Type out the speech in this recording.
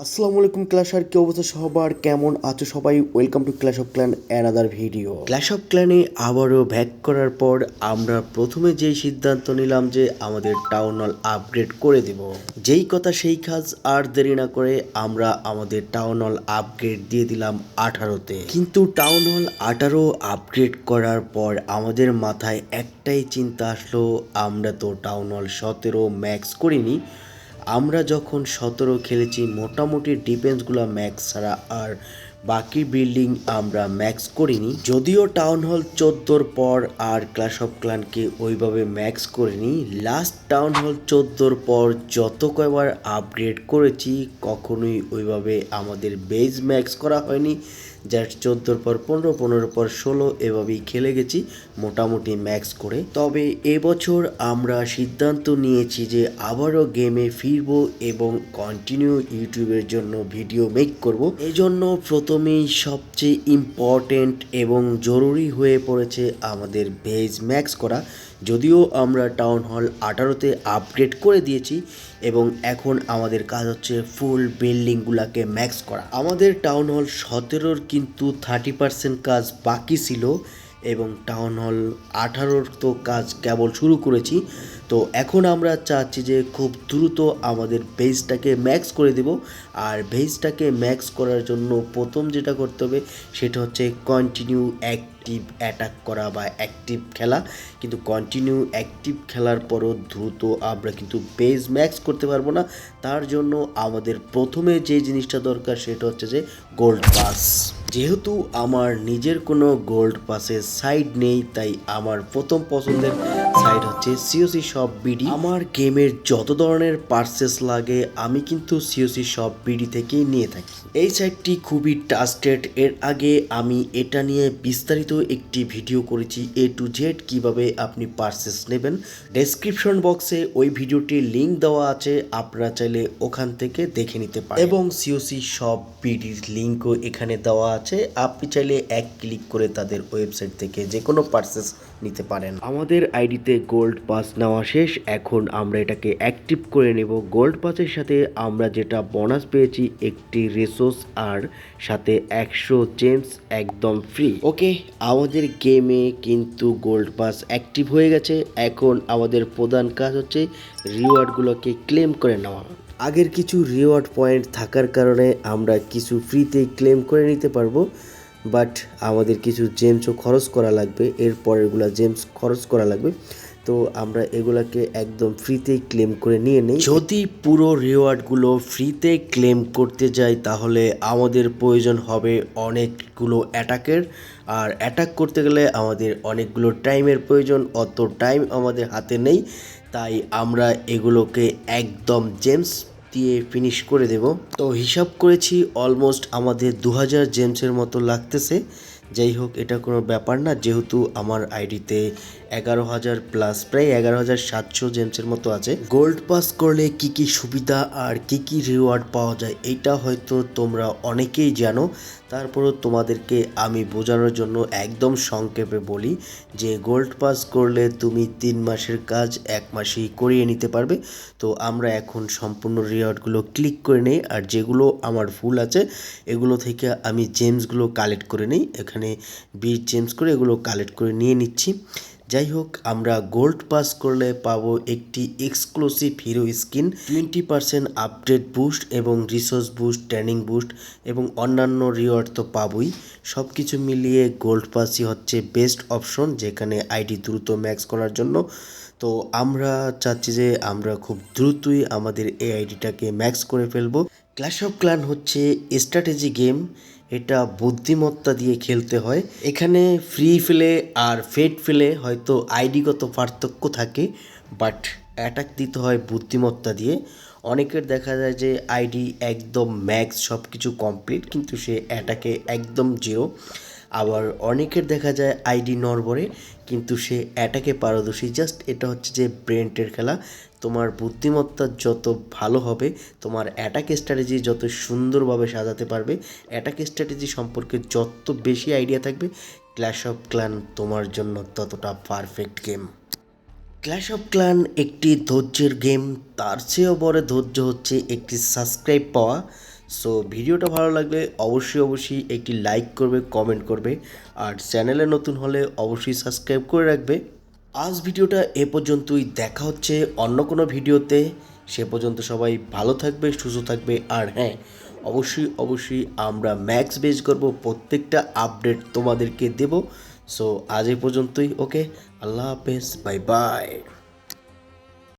আসসালামু আলাইকুম ক্লাশার কি অবস্থা? সবার কেমন আছো সবাই? Welcome to clash of clan another video clash of ক্ল্যানে আবারও ব্যাক করার পর আমরা প্রথমে যেই সিদ্ধান্ত নিলাম যে আমাদের টাউন হল আপগ্রেড করে দেব, যেই কথা সেই কাজ আর দেরি না করে আমরা আমাদের টাউন হল আপগ্রেড দিয়ে দিলাম আঠারোতে। কিন্তু টাউন হল আঠারো আপগ্রেড করার পর আমাদের মাথায় একটাই চিন্তা আসলো, আমরা তো টাউন হল সতেরো ম্যাক্স করিনি আমরা যখন সতেরো খেলেছি, মোটামুটি ডিফেন্সগুলো ম্যাক্স ছাড়া আর বাকি বিল্ডিং আমরা ম্যাক্স করিনি। যদিও টাউন হল চোদ্দোর পর আর ক্লাস অফ ক্লানকে ওইভাবে ম্যাক্স করিনি লাস্ট টাউন হল চোদ্দোর পর যত কয়বার আপগ্রেড করেছি, কখনোই ওইভাবে আমাদের বেজ ম্যাক্স করা হয়নি। যার চোদ্দোর পর পনেরো পনেরো পর ষোলো এভাবেই খেলে গেছি, মোটামুটি ম্যাক্স করে। তবে এবছর আমরা সিদ্ধান্ত নিয়েছি যে আবারও গেমে ফিরবো এবং কন্টিনিউ ইউটিউবের জন্য ভিডিও মেক করব। এজন্য প্রথমেই সবচেয়ে ইম্পর্টেন্ট এবং জরুরি হয়ে পড়েছে আমাদের ভেজ ম্যাক্স করা। যদিও আমরা টাউন হল আঠারোতে আপগ্রেড করে দিয়েছি এবং এখন আমাদের কাজ হচ্ছে ফুল বিল্ডিংগুলোকে ম্যাক্স করা। আমাদের টাউন হল সতেরোর কিন্তু থার্টি পার্সেন্ট কাজ বাকি ছিল এবং টাউন হল আঠারোর তো কাজ কেবল শুরু করেছি। তো এখন আমরা চাচ্ছি যে খুব দ্রুত আমাদের ভেজটাকে ম্যাক্স করে দেব। আর ভেজটাকে ম্যাক্স করার জন্য প্রথম যেটা করতে হবে, সেটা হচ্ছে কন্টিনিউ অ্যাক্টিভ অ্যাটাক করা বা অ্যাক্টিভ খেলা। কিন্তু কন্টিনিউ অ্যাক্টিভ খেলার পরও দ্রুত আমরা কিন্তু বেস ম্যাক্স করতে পারব না। তার জন্য আমাদের প্রথমে যে জিনিসটা দরকার, সেটা হচ্ছে যে গোল্ড পাস যেহেতু আমার নিজের কোনো গোল্ড পাসের সাইড নেই, তাই আমার প্রথম পছন্দের সাইড হচ্ছে সিওসি শপ বিডি আমার গেমের যত ধরনের পার্সেস লাগে, আমি কিন্তু সিওসি শপ বিডি থেকেই নিয়ে থাকি। এই সাইটটি খুবই ট্রাস্টেড এর আগে আমি এটা নিয়ে বিস্তারিত একটি ভিডিও করেছি এ টু জেড কীভাবে আপনি পার্সেস নেবেন। ডেসক্রিপশন বক্সে ওই ভিডিওটির লিংক দেওয়া আছে, আপনারা চাইলে ওখান থেকে দেখে নিতে পারেন। এবং সিওসি শপ বিডির লিঙ্কও এখানে দেওয়া আছে। আপনি চাইলে এক ক্লিক করে তাদের ওয়েবসাইট থেকে যে কোনো পার্সেস নিতে পারেন। আমাদের আইডিতে গোল্ড পাস নেওয়া শেষ। এখন আমরা এটাকে অ্যাক্টিভ করে নেব। গোল্ড পাসের সাথে আমরা যেটা বোনাস পেয়েছি, একটি রিসোর্স আর সাথে একশো জেমস একদম ফ্রি ওকে, আমাদের গেমে কিন্তু গোল্ড পাস অ্যাক্টিভ হয়ে গেছে। এখন আমাদের প্রধান কাজ হচ্ছে রিওয়ার্ডগুলোকে ক্লেম করে নেওয়া। আগের কিছু রিওয়ার্ড পয়েন্ট থাকার কারণে আমরা কিছু ফ্রিতে ক্লেম করে নিতে পারব। বাট আমাদের কিছু জেমসও খরচ করা লাগবে, এর পরেরগুলো জেমস খরচ করা লাগবে। তো আমরা এগুলাকে একদম ফ্রিতেই ক্লেম করে নিয়ে নিই। যদি পুরো রিওয়ার্ডগুলো ফ্রিতে ক্লেম করতে যাই, তাহলে আমাদের প্রয়োজন হবে অনেকগুলো অ্যাটাকের আর অ্যাটাক করতে গেলে আমাদের অনেকগুলো টাইমের প্রয়োজন, অত টাইম আমাদের হাতে নেই। তাই আমরা এগুলোকে একদম জেমস দিয়ে ফিনিশ করে দেব। তো হিসাব করেছি অলমোস্ট আমাদের দু হাজার জেমসের মতো লাগতেছে। যাই হোক, এটা কোনো ব্যাপার না। যেহেতু আমার আইডিতে এগারো হাজার প্লাস প্রায় এগারো হাজার সাতশো জেমসের মতো আছে। গোল্ড পাস করলে কি কি সুবিধা আর কি কি রিওয়ার্ড পাওয়া যায়, এটা হয়তো তোমরা অনেকেই জানো। তারপরও তোমাদেরকে আমি বোঝানোর জন্য একদম সংক্ষেপে বলি যে গোল্ড পাস করলে তুমি তিন মাসের কাজ এক মাসেই করিয়ে নিতে পারবে। তো আমরা এখন সম্পূর্ণ রিওয়ার্ডগুলো ক্লিক করে নেই, আর যেগুলো আমার ফুল আছে, এগুলো থেকে আমি জেমসগুলো কালেক্ট করে নিই। এখানে বিশ জেমস করে এগুলো কালেক্ট করে নিয়ে নিচ্ছি। যাই হোক আমরা গোল্ড পাস করলে পাবো একটি exclusive hero skin, twenty percent update boost এবং রিসোর্স বুস্ট, ট্রেনিং বুস্ট এবং অন্যান্য রিওয়ার্ড তো পাবই। সব কিছু মিলিয়ে গোল্ড পাসই হচ্ছে বেস্ট অপশন, যেখানে আইডি দ্রুত ম্যাক্স করার জন্য। তো আমরা চাচ্ছি যে আমরা খুব দ্রুতই আমাদের এই আইডিটাকে ম্যাক্স করে ফেলব। ক্ল্যাশ অফ ক্লান হচ্ছে স্ট্র্যাটেজি গেম এটা বুদ্ধিমত্তা দিয়ে খেলতে হয়। এখানে ফ্রি ফেলে আর ফেড ফেলে হয়তো আইডিগত পার্থক্য থাকে বাট অ্যাটাক দিতে হয় বুদ্ধিমত্তা দিয়ে। অনেকের দেখা যায় যে আইডি একদম ম্যাক্স সব কিছু কমপ্লিট কিন্তু সে অ্যাটাকে একদম জিরো আবার অনেকের দেখা যায় আইডি নরবরে কিন্তু সে অ্যাটাকে পারদর্শী। জাস্ট এটা হচ্ছে যে ব্রেনটের খেলা। তোমার বুদ্ধিমত্তা যত ভালো হবে, তোমার অ্যাটাক স্ট্র্যাটেজি যত সুন্দরভাবে সাজাতে পারবে অ্যাটাক স্ট্র্যাটেজি সম্পর্কে যত বেশি আইডিয়া থাকবে ক্ল্যাশ অফ ক্ল্যান তোমার জন্য ততটা perfect game clash of clan একটি ধৈর্যের গেম তার চেয়েও বড় ধৈর্য হচ্ছে একটি সাবস্ক্রাইব পাওয়া। সো ভিডিওটা ভালো লাগলে অবশ্যই অবশ্যই একটি লাইক করবে কমেন্ট করবে। আর চ্যানেলে নতুন হলে অবশ্যই সাবস্ক্রাইব করে রাখবে। আজ ভিডিওটা এ পর্যন্তই। দেখা হচ্ছে অন্য কোনো ভিডিওতে। সে পর্যন্ত সবাই ভালো থাকবে, সুস্থ থাকবে। আর হ্যাঁ অবশ্যই অবশ্যই আমরা ম্যাক্স বেস করব। প্রত্যেকটা আপডেট তোমাদেরকে দেব। সো আজ এ পর্যন্তই। ওকে আল্লাহ হাফেজ। Bye bye